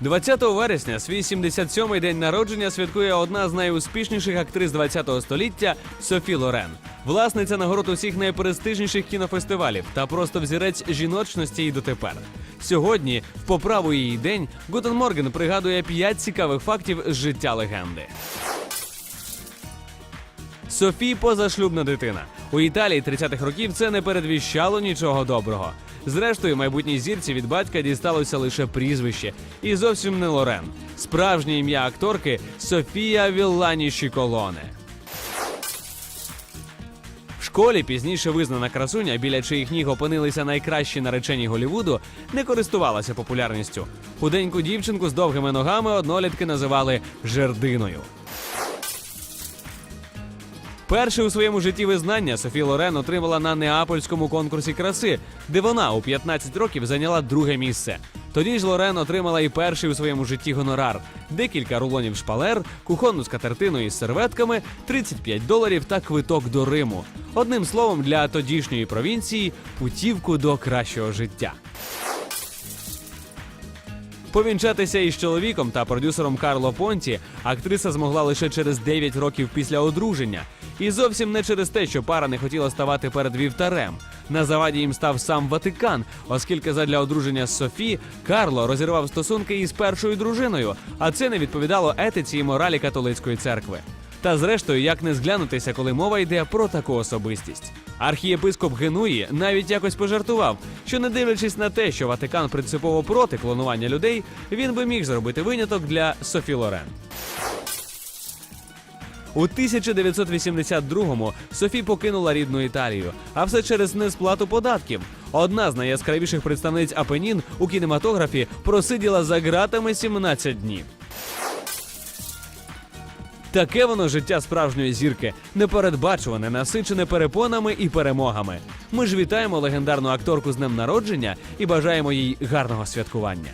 20 вересня свій 77-й день народження святкує одна з найуспішніших актрис 20-го століття Софі Лорен. Власниця нагород усіх найпрестижніших кінофестивалів та просто взірець жіночності і дотепер. Сьогодні, в поправу її день, Гутен Морген пригадує п'ять цікавих фактів з життя легенди. Софі позашлюбна дитина. У Італії 30-х років це не передвіщало нічого доброго. Зрештою, майбутній зірці від батька дісталося лише прізвище, і зовсім не Лорен. Справжнє ім'я акторки Софія Віллані Шіколоне. В школі пізніше визнана красуня, біля чиїх ніг опинилися найкращі наречені Голівуду, не користувалася популярністю. Худеньку дівчинку з довгими ногами однолітки називали жердиною. Перше у своєму житті визнання Софі Лорен отримала на неапольському конкурсі краси, де вона у 15 років зайняла друге місце. Тоді ж Лорен отримала і перший у своєму житті гонорар: декілька рулонів шпалер, кухонну скатертину із серветками, 35 доларів та квиток до Риму. Одним словом, для тодішньої провінції путівку до кращого життя. Повінчатися із чоловіком та продюсером Карло Понті актриса змогла лише через 9 років після одруження. І зовсім не через те, що пара не хотіла ставати перед вівтарем. На заваді їм став сам Ватикан, оскільки задля одруження з Софі Карло розірвав стосунки із першою дружиною, а це не відповідало етиці і моралі католицької церкви. Та зрештою, як не зглянутися, коли мова йде про таку особистість. Архієпископ Генуї навіть якось пожартував, що не дивлячись на те, що Ватикан принципово проти клонування людей, він би міг зробити виняток для Софі Лорен. У 1982-му Софі покинула рідну Італію, а все через несплату податків. Одна з найяскравіших представниць Апенін у кінематографі просиділа за ґратами 17 днів. Таке воно життя справжньої зірки, непередбачуване, насичене перепонами і перемогами. Ми ж вітаємо легендарну акторку з днем народження і бажаємо їй гарного святкування.